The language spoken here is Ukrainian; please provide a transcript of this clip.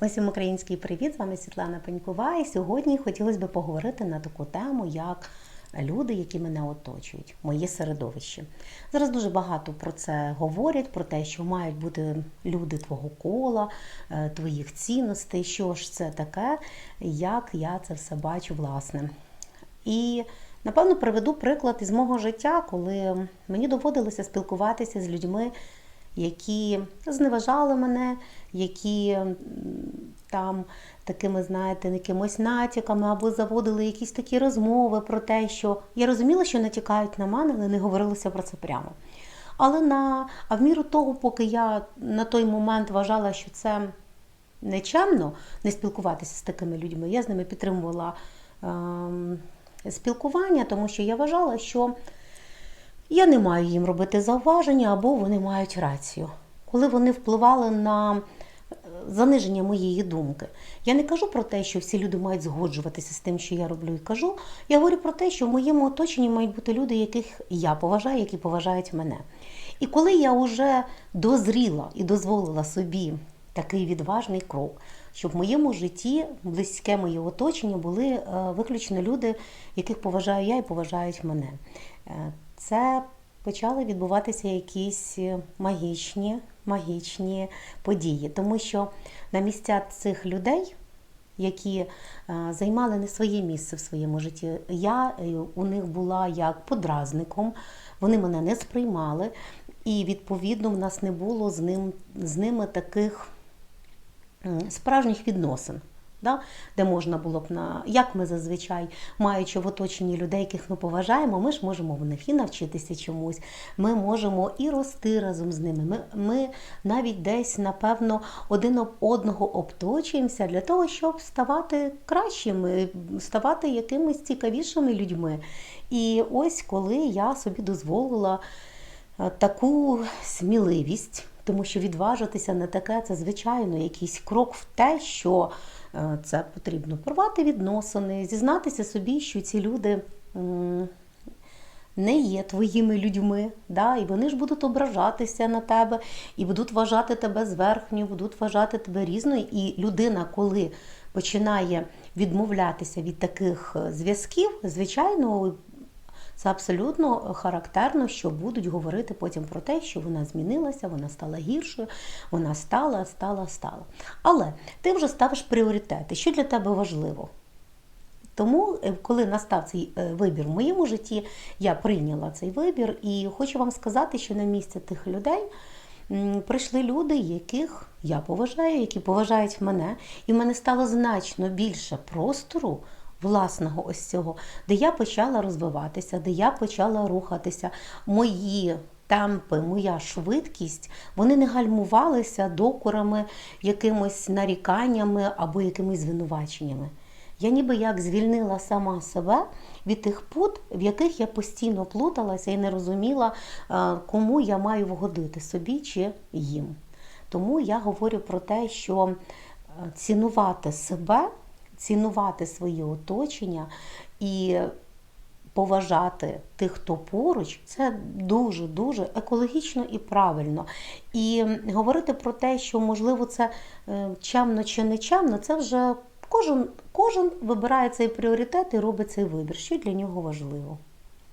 Усім український привіт! З вами Світлана Пенькова. І сьогодні хотілося б поговорити на таку тему, як люди, які мене оточують, моє середовище. Зараз дуже багато про це говорять, про те, що мають бути люди твого кола, е, твоїх цінностей, що ж це таке, як я це все бачу, власне. І напевно приведу приклад із мого життя, коли мені доводилося спілкуватися з людьми, які зневажали мене, які там такими, знаєте, якимось натяками або заводили якісь такі розмови про те, що я розуміла, що натякають на мене, але не говорилося про це прямо. Але на а в міру того, поки я на той момент вважала, що це нечемно не спілкуватися з такими людьми, я з ними підтримувала ем, спілкування, тому що я вважала, що я не маю їм робити зауваження або вони мають рацію. Коли вони впливали на е, заниження моєї думки. Я не кажу про те, що всі люди мають згоджуватися з тим, що я роблю і кажу. Я говорю про те, що в моєму оточенні мають бути люди, яких я поважаю, які поважають мене. І коли я вже дозріла і дозволила собі такий відважний крок, щоб в моєму житті близьке моє оточення були е, виключно люди, яких поважаю я і поважають мене. Е, Це почали відбуватися якісь е, магічні, магічні події, тому що на місця цих людей. Які е, займали не своє місце в своєму житті. Я е, у них була як подразником, вони мене не сприймали, і відповідно в нас не було з ним з ними таких справжніх відносин. Да? Де можна було б на як ми зазвичай, маючи в оточенні людей, яких ми поважаємо, ми ж можемо в них і навчитися чомусь. Ми можемо і рости разом з ними. Ми, ми навіть десь, напевно, один об одного обточуємося для того, щоб ставати кращими, ставати якимись цікавішими людьми. І ось коли я собі дозволила е, таку сміливість, тому що відважитися на таке це звичайно якийсь крок в те, що е, це потрібно порвати відносини, зізнатися собі, що ці люди. Не є твоїми людьми, да? і вони ж будуть ображатися на тебе, і будуть вважати тебе зверхньою, будуть вважати тебе різною. І людина, коли починає відмовлятися від таких е, зв'язків, звичайно, це абсолютно характерно, що будуть говорити потім про те, що вона змінилася, вона стала гіршою, вона стала, стала, стала. Але ти вже ставиш пріоритети, що для тебе важливо. Тому, е, коли настав цей е, вибір в моєму житті, я прийняла цей вибір і хочу вам сказати, що на місце тих людей прийшли люди, яких я поважаю, які поважають мене, і в мене стало значно більше простору власного ось цього, де я почала розвиватися, де я почала рухатися. Мої темпи, моя швидкість, вони не гальмувалися докорами, якимось наріканнями або якимись звинуваченнями. Я ніби як звільнила сама себе від тих пут, в яких я постійно плуталася і не розуміла, е, кому я маю вгодити собі чи їм. Тому я говорю про те, що е, цінувати себе, цінувати своє оточення і поважати тих, хто поруч, це дуже-дуже екологічно і правильно. І говорити про те, що можливо це е, чемно чи не чемно, це вже кожен, кожен вибирає цей пріоритет і робить цей вибір, що для нього важливо.